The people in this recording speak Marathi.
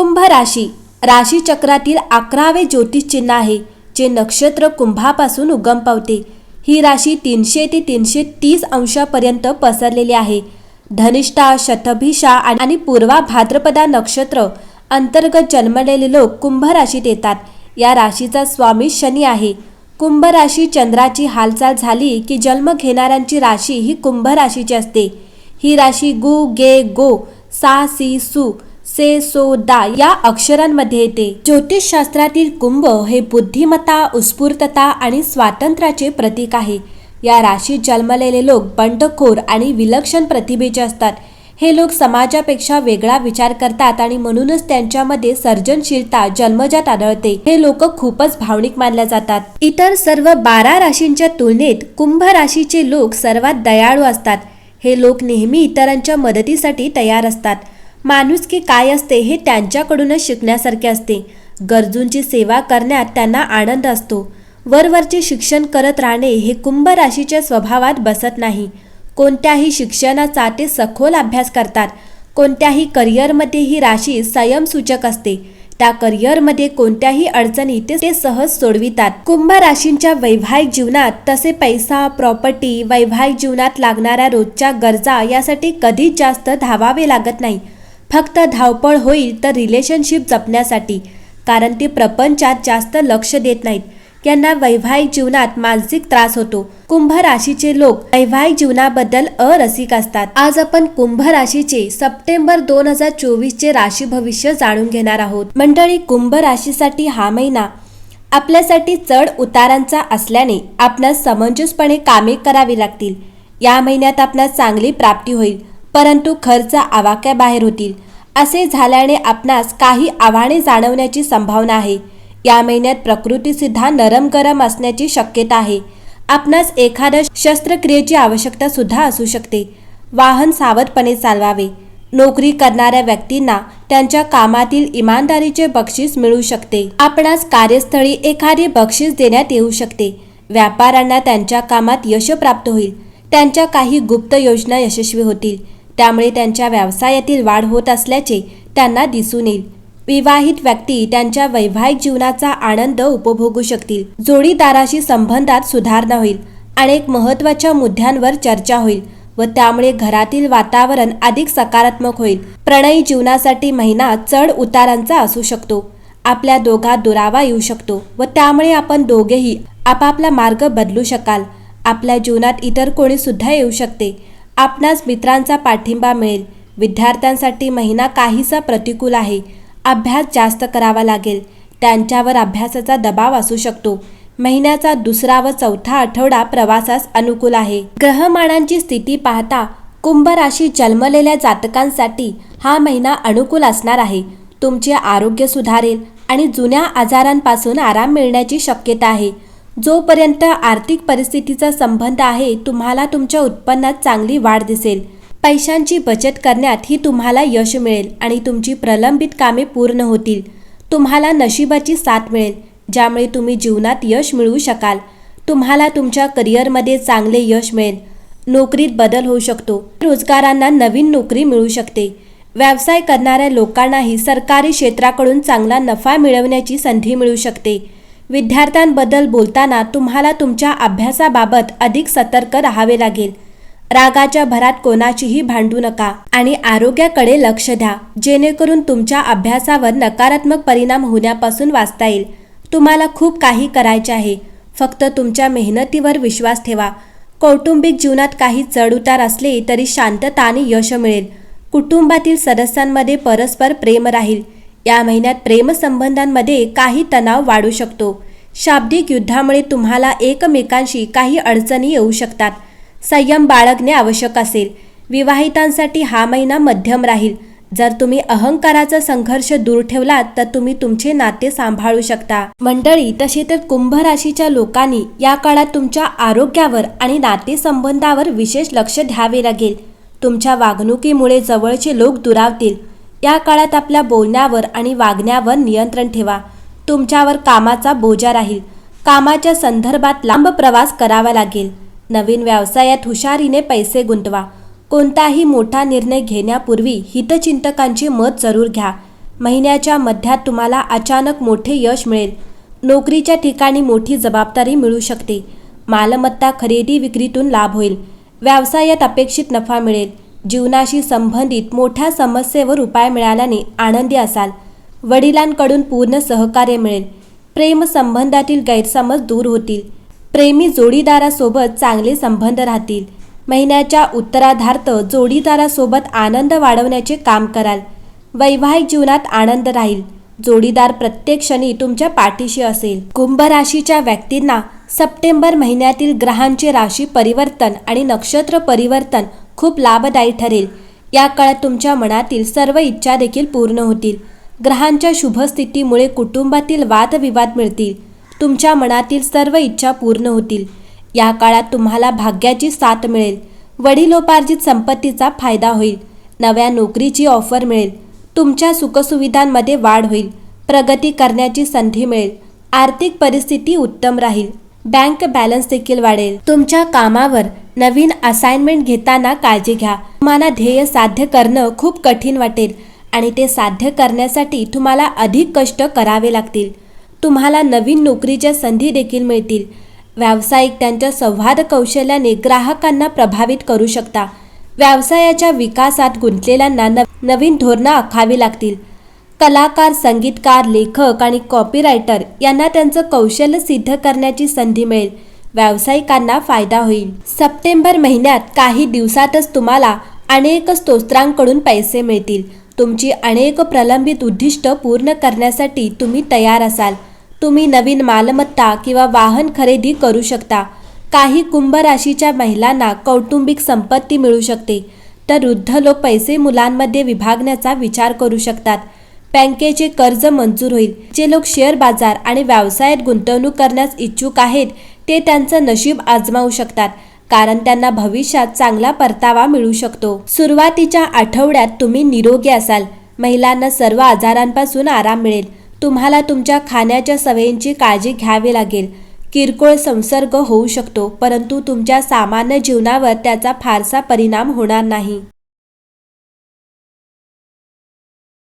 कुंभ राशी. राशी चक्रातील अकरावे ज्योतिष चिन्ह आहे जे नक्षत्र कुंभापासून उगम पावते. ही राशी तीनशे ते तीनशे तीस अंशापर्यंत पसरलेली आहे. धनिष्ठा शतभिषा आणि आणि पूर्वा भाद्रपदा नक्षत्र अंतर्गत जन्मलेले लोक कुंभ राशीत येतात. या राशीचा स्वामी शनी आहे. कुंभ राशी चंद्राची हालचाल झाली की जन्म घेणाऱ्यांची राशी ही कुंभ राशीची असते. ही राशी गु गे गो सा सी सु से सो दा या अक्षरांमध्ये येते. ज्योतिषशास्त्रातील कुंभ हे बुद्धिमत्ता उत्स्फूर्तता आणि स्वातंत्र्याचे प्रतीक आहे. या राशीत जन्मलेले लोक बंडखोर आणि विलक्षण प्रतिभेचे असतात. हे लोक समाजापेक्षा वेगळा विचार करतात आणि म्हणूनच त्यांच्यामध्ये सर्जनशीलता जन्मजात आढळते. हे लोक खूपच भावनिक मानल्या जातात. इतर सर्व बारा राशींच्या तुलनेत कुंभ राशीचे लोक सर्वात दयाळू असतात. हे लोक नेहमी इतरांच्या मदतीसाठी तयार असतात. माणुसकी काय असते हे त्यांच्याकडूनच शिकण्यासारखे असते. गरजूंची सेवा करण्यात त्यांना आनंद असतो. वरवरचे शिक्षण करत राहणे हे कुंभ राशीच्या स्वभावात बसत नाही. कोणत्याही शिक्षणाचा ते सखोल अभ्यास करतात. कोणत्याही करिअरमध्ये ही राशी संयमसूचक असते. त्या करिअरमध्ये कोणत्याही अडचणी ते ते सहज सोडवितात. कुंभ राशींच्या वैवाहिक जीवनात तसे पैसा प्रॉपर्टी वैवाहिक जीवनात लागणाऱ्या रोजच्या गरजा यासाठी कधीच जास्त धावावे लागत नाही. फक्त धावपळ होईल तर रिलेशनशिप जपण्यासाठी. कारण ते प्रपंचात जास्त लक्ष देत नाहीत. यांना वैवाहिक जीवनात मानसिक त्रास होतो. कुंभ राशीचे लोक वैवाहिक जीवनाबद्दल अरसिक असतात. आज आपण कुंभ राशीचे सप्टेंबर दोन हजार चोवीस चे राशी भविष्य जाणून घेणार आहोत. मंडळी कुंभ राशीसाठी हा महिना आपल्यासाठी चढ उतारांचा असल्याने आपणास समंजसपणे कामे करावी लागतील. या महिन्यात आपणास चांगली प्राप्ती होईल. परंतु खर्च आवाक्याबाहेर होतील. असे झाल्याने आपणास काही आव्हाने जाणवण्याची संभावना आहे. या महिन्यात प्रकृतीसुद्धा नरम गरम असण्याची शक्यता आहे. आपणास एखाद्या शस्त्रक्रियेची आवश्यकता सुद्धा असू शकते. वाहन सावधपणे चालवावे. नोकरी करणाऱ्या व्यक्तींना त्यांच्या कामातील इमानदारीचे बक्षीस मिळू शकते. आपणास कार्यस्थळी एखादी बक्षीस देण्यात येऊ शकते. व्यापाऱ्यांना त्यांच्या कामात यश प्राप्त होईल. त्यांच्या काही गुप्त योजना यशस्वी होतील. त्यामुळे त्यांच्या व्यवसायातील वाढ होत असल्याचे त्यांना दिसून येईल. विवाहित व्यक्ती त्यांच्या वैवाहिक जीवनाचा आनंद उपभोगू शकतील. जोडीदाराशी संबंधात सुधारणा होईल. अनेक महत्त्वाच्या मुद्द्यांवर चर्चा होईल व त्यामुळे घरातील वातावरण अधिक सकारात्मक होईल. प्रणयी जीवनासाठी महिना चढ उतारांचा असू शकतो. आपल्या दोघात दुरावा येऊ शकतो व त्यामुळे आपण दोघेही आपापला मार्ग बदलू शकाल. आपल्या जीवनात इतर कोणी सुद्धा येऊ शकते. आपणास मित्रांचा पाठिंबा मिळेल. विद्यार्थ्यांसाठी महिना काहीसा प्रतिकूल आहे. अभ्यास जास्त करावा लागेल. त्यांच्यावर अभ्यासाचा दबाव असू शकतो. महिन्याचा दुसरा व चौथा आठवडा प्रवासास अनुकूल आहे. ग्रहमानांची स्थिती पाहता कुंभ राशी जन्मलेल्या जातकांसाठी हा महिना अनुकूल असणार आहे. तुमचे आरोग्य सुधारेल आणि जुन्या आजारांपासून आराम मिळण्याची शक्यता आहे. जोपर्यंत आर्थिक परिस्थितीचा संबंध आहे तुम्हाला तुमच्या उत्पन्नात चांगली वाढ दिसेल. पैशांची बचत करण्यात ही तुम्हाला यश मिळेल आणि तुमची प्रलंबित कामे पूर्ण होतील. तुम्हाला नशिबाची साथ मिळेल ज्यामुळे तुम्ही जीवनात यश मिळवू शकाल. तुम्हाला तुमच्या करिअरमध्ये चांगले यश मिळेल. नोकरीत बदल होऊ शकतो. रोजगारांना नवीन नोकरी मिळू शकते. व्यवसाय करणाऱ्या लोकांनाही सरकारी क्षेत्राकडून चांगला नफा मिळवण्याची संधी मिळू शकते. विद्यार्थ्यांबद्दल बोलताना तुम्हाला तुमच्या अभ्यासाबाबत अधिक सतर्क राहावे लागेल. रागाच्या भरात कोणाचीही भांडू नका आणि आरोग्याकडे लक्ष द्या जेणेकरून तुमच्या अभ्यासावर नकारात्मक परिणाम होण्यापासून वाचता येईल. तुम्हाला खूप काही करायचे आहे. फक्त तुमच्या मेहनतीवर विश्वास ठेवा. कौटुंबिक जीवनात काही चढउतार असले तरी शांतता आणि यश मिळेल. कुटुंबातील सदस्यांमध्ये परस्पर प्रेम राहील. या महिन्यात प्रेमसंबंधांमध्ये काही तणाव वाढू शकतो. शाब्दिक युद्धामुळे तुम्हाला एकमेकांशी काही अडचणी येऊ शकतात. संयम बाळगणे आवश्यक असेल. विवाहितांसाठी हा महिना मध्यम राहील. जर तुम्ही अहंकाराचा संघर्ष दूर ठेवलात तर तुम्ही तुमचे नाते सांभाळू शकता. मंडळी तसे तर कुंभ राशीच्या लोकांनी या काळात तुमच्या आरोग्यावर आणि नातेसंबंधावर विशेष लक्ष द्यावे लागेल. तुमच्या वागणुकीमुळे जवळचे लोक दुरावतील. या काळात आपल्या बोलण्यावर आणि वागण्यावर नियंत्रण ठेवा. तुमच्यावर कामाचा बोजा राहील. कामाच्या संदर्भात लांब प्रवास करावा लागेल. नवीन व्यवसायात हुशारीने पैसे गुंतवा. कोणताही मोठा निर्णय घेण्यापूर्वी हितचिंतकांचे मत जरूर घ्या. महिन्याच्या मध्यात तुम्हाला अचानक मोठे यश मिळेल. नोकरीच्या ठिकाणी मोठी जबाबदारी मिळू शकते. मालमत्ता खरेदी विक्रीतून लाभ होईल. व्यवसायात अपेक्षित नफा मिळेल. जीवनाशी संबंधित मोठ्या समस्येवर उपाय मिळाल्याने आनंदी असाल. वडिलांकडून पूर्ण सहकार्य मिळेल. प्रेम संबंधातील गैरसमज दूर होतील. प्रेमी जोडीदारासोबत चांगले संबंध राहतील. महिन्याच्या उत्तराधार्थ जोडीदारासोबत आनंद वाढवण्याचे काम कराल. वैवाहिक जीवनात आनंद राहील. जोडीदार प्रत्येक क्षणी तुमच्या पाठीशी असेल. कुंभ राशीच्या व्यक्तींना सप्टेंबर महिन्यातील ग्रहांचे राशी परिवर्तन आणि नक्षत्र परिवर्तन खूप लाभदायी ठरेल. या काळात तुमच्या मनातील सर्व इच्छा देखील पूर्ण होतील. ग्रहांच्या शुभस्थितीमुळे कुटुंबातील वादविवाद मिळतील. तुमच्या मनातील सर्व इच्छा पूर्ण होतील. या काळात तुम्हाला भाग्याची साथ मिळेल. वडिलोपार्जित संपत्तीचा फायदा होईल. नव्या नोकरीची ऑफर मिळेल. तुमच्या सुखसुविधांमध्ये वाढ होईल. प्रगती करण्याची संधी मिळेल. आर्थिक परिस्थिती उत्तम राहील. बँक बॅलन्स देखील वाढेल. तुमच्या कामावर नवीन असाइनमेंट घेताना काळजी घ्या. तुम्हाला ध्येय साध्य करणं खूप कठीण वाटेल आणि ते साध्य करण्यासाठी तुम्हाला अधिक कष्ट करावे लागतील. तुम्हाला नवीन नोकरीच्या संधी देखील मिळतील. व्यावसायिक त्यांच्या संवाद कौशल्याने ग्राहकांना प्रभावित करू शकता. व्यवसायाच्या विकासात गुंतलेल्यांना नव नवीन धोरणं आखावी लागतील. कलाकार संगीतकार लेखक आणि कॉपीरायटर यांना त्यांचं कौशल्य सिद्ध करण्याची संधी मिळेल. व्यावसायिकांना फायदा होईल. सप्टेंबर महिन्यात काही दिवसातच तुम्हाला अनेक स्तोत्रांकडून पैसे मिळतील. तुमची अनेक प्रलंबित उद्दिष्ट पूर्ण करण्यासाठी तुम्ही तयार असाल. तुम्ही नवीन मालमत्ता किंवा वाहन खरेदी करू शकता. काही कुंभ राशीच्या महिलांना कौटुंबिक संपत्ती मिळू शकते. तर वृद्ध लोक पैसे मुलांमध्ये विभागण्याचा विचार करू शकतात. बँकेचे कर्ज मंजूर होईल. जे लोक शेअर बाजार आणि व्यवसायात गुंतवणूक करण्यास इच्छुक आहेत ते त्यांचं नशीब आजमावू शकतात कारण त्यांना भविष्यात चांगला परतावा मिळू शकतो. सुरुवातीच्या आठवड्यात तुम्ही निरोगी असाल. महिलांना सर्व आजारांपासून आराम मिळेल. तुम्हाला तुमच्या खाण्याच्या सवयींची काळजी घ्यावी लागेल. किरकोळ संसर्ग होऊ शकतो परंतु तुमच्या सामान्य जीवनावर त्याचा फारसा परिणाम होणार नाही.